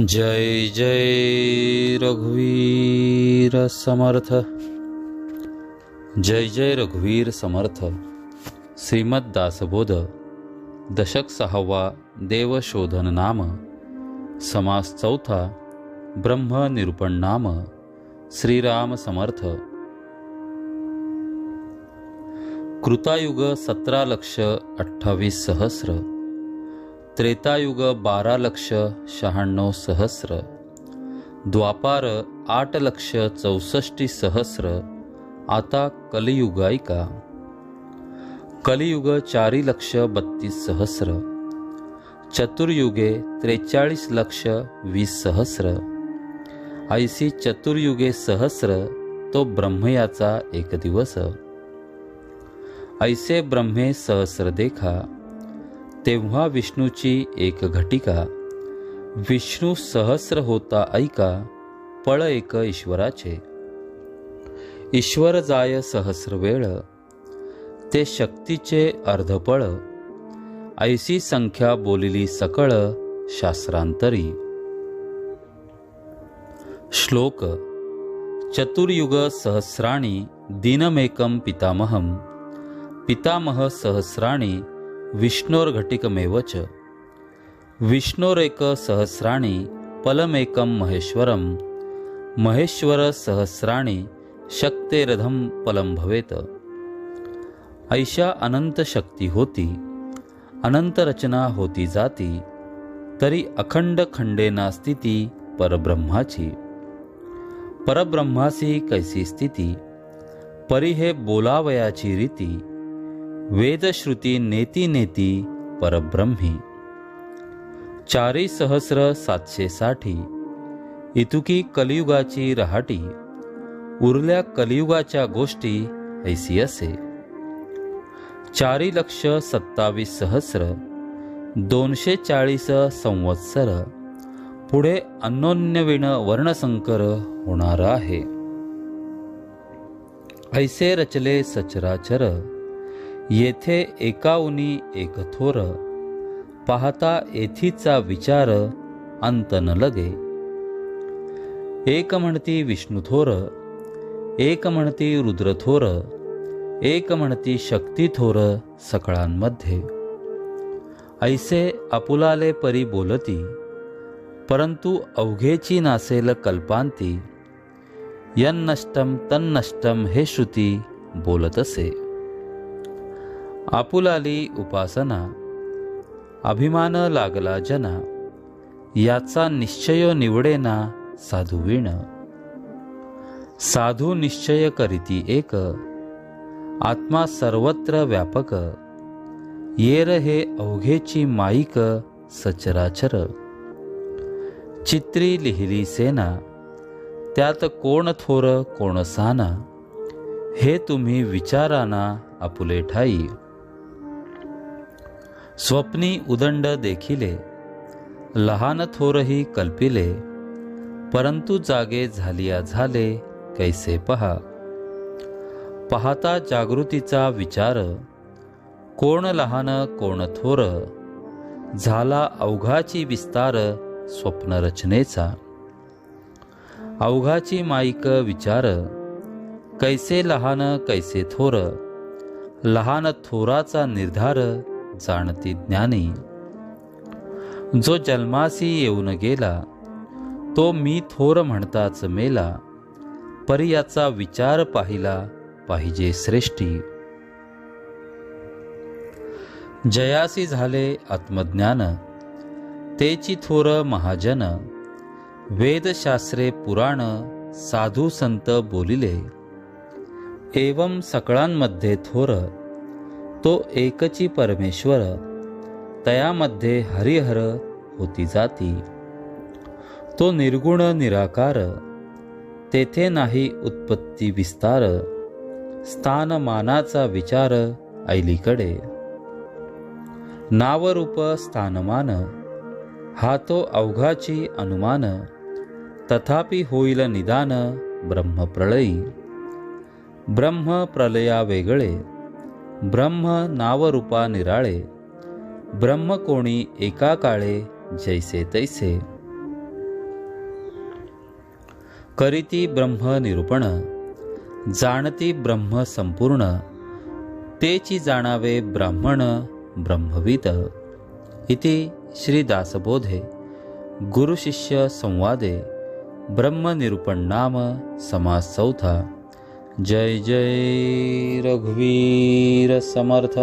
जय जय रघुवीर समर्थ। जय जय रघुवीर समर्थ। श्रीमद दासबोध दशक सहावा देवशोधन नाम। समास चौथा ब्रह्म निरूपण नाम। श्रीराम समर्थ। कृतायुग सतरा लक्ष अठ्ठावीस सहस्र। त्रेतायुग बारा लक्ष शहाण्णव सहस्र. द्वापार आठ लक्ष चौसष्टी सहस्र. आता कलियुगायिका कलियुग चारी लक्ष बत्तीस सहस्र. चतुर्युगे त्रेचाळीस लक्ष वीस सहस्र. ऐसी चतुर्युगे सहस्र तो ब्रह्मयाचा एक दिवस. ऐसे ब्रह्मे सहस्र देखा. तेव्हा विष्णूची एक घटिका विष्णू सहस्र होता ऐका पळ एक ईश्वराचे. ईश्वर जाय सहस्र वेळ ते शक्तीचे अर्धपळ ऐसी संख्या बोलिली सकळ शास्त्रांतरी. श्लोक चतुर्युग सहस्राणी दिनमेकं पितामहं पितामह सहस्राणी विष्णोर्घटिकमेव च विष्णोरेक सहस्राणि पलमेकं महेश्वरं महेश्वर सहस्राणि शक्तेरधम पलम भवेत। ऐशा अनंत शक्ती होती अनंत रचना होती जाती तरी अखंड खंडेना स्थिती परब्रह्माची। परब्रह्मासी कैसी स्थिती परी हे बोलावयाची रीती वेदश्रुती नेती नेती परब्रह्मी. चारी सहस्र सातशे साठी. इतुकी कलियुगाची रहाटी. उरल्या कलियुगाच्या गोष्टी ऐसी असे. चारी लक्ष सत्तावीस सहस्र. दोनशे चाळीस संवत्सर. पुढे अन्योन्यविण वर्णसंकर होणार आहे. ऐसे रचले सचराचर. येथे एकाउनी एक थोर पाहता येथीचा विचार अंत न लगे. एक म्हणती विष्णू थोर एक म्हणती रुद्र थोर एक म्हणती शक्ती थोर सकळांमध्ये. ऐसे आपुलाले परी बोलती परंतु अवघेची नासेल कल्पांती यन्नष्टम तन्नष्टम हे श्रुती बोलत असे. आपुलाली उपासना अभिमान लागला जना याचा निश्चय निवडेना साधुवीण साधू निश्चय करीती एक आत्मा सर्वत्र व्यापक येर हे अवघेची माईक सचराचर. चित्री लिहिली सेना त्यात कोण थोर कोण साना हे तुम्ही विचाराना आपुले ठाई. स्वप्नी उदंड देखिले लहान थोरही कल्पिले परंतु जागे झालिया झाले कैसे पहा? पाहता जागृतीचा विचार कोण लहान कोण थोर झाला अवघाची विस्तार स्वप्नरचनेचा अवघाची माईक विचार कैसे लहान कैसे थोर लहान थोराचा निर्धार जाणती ज्ञानी. जो जन्मासी येऊन गेला तो मी थोर म्हणताच मेला परी याचा विचार पाहिला पाहिजे श्रेष्ठी. जयासी झाले आत्मज्ञान तेची थोर महाजन वेदशास्त्रे पुराण साधू संत बोलिले. एवं सकळांमध्ये थोर तो एकची परमेश्वर तयामध्ये हरिहर होती जाती. तो निर्गुण निराकार तेथे नाही उत्पत्ती विस्तार स्थानमानाचा विचार ऐलीकडे. नावरूप स्थानमान हा तो अवघाची अनुमान तथापि होईल निदान ब्रह्मप्रलयी. ब्रह्म प्रलया वेगळे ब्रह्म नावरूपा निराळे ब्रह्म कोणी एका काळे जैसे तैसे. करीती ब्रह्म निरूपण जाणती ब्रह्म संपूर्ण तेची जाणावे ब्राह्मण ब्रह्मवित. इति श्रीदासबोधे गुरुशिष्य संवादे ब्रह्मनिरूपण नाम समास चौथा. जय जय रघुवीर समर्थ।